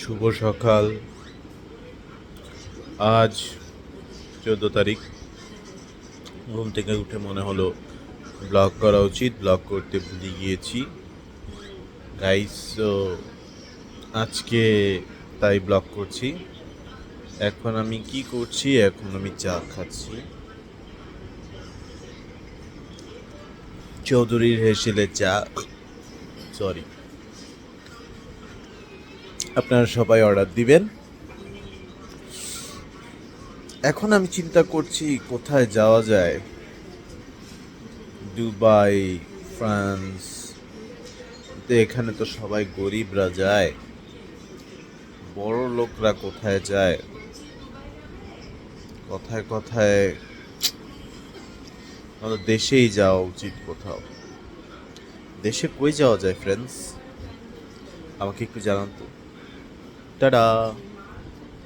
শুভ সকাল। আজ চোদ্দ তারিখ। ঘুম থেকে উঠে মনে হলো ব্লগ করা উচিত ব্লগ করতে ভুলে গিয়েছি। গাইস আজকে তাই ব্লগ করছি। এখন আমি কি করছি? এখন আমি চা খাচ্ছি। চৌধুরীর হেসেলে চা। সরি আপনারা সবাই অর্ডার দিবেন। এখন আমি চিন্তা করছি কোথায় যাওয়া যায়। দুবাই, ফ্রান্স, তো এখানে তো সবাই গরিবরা যায়। বড় লোকরা কোথায় যায়? কথায় কথায় আমাদের দেশেই যাওয়া উচিত কোথাও। দেশে কই যাওয়া যায় ফ্রেন্ডস আমাকে একটু জানান তো। Ta-da!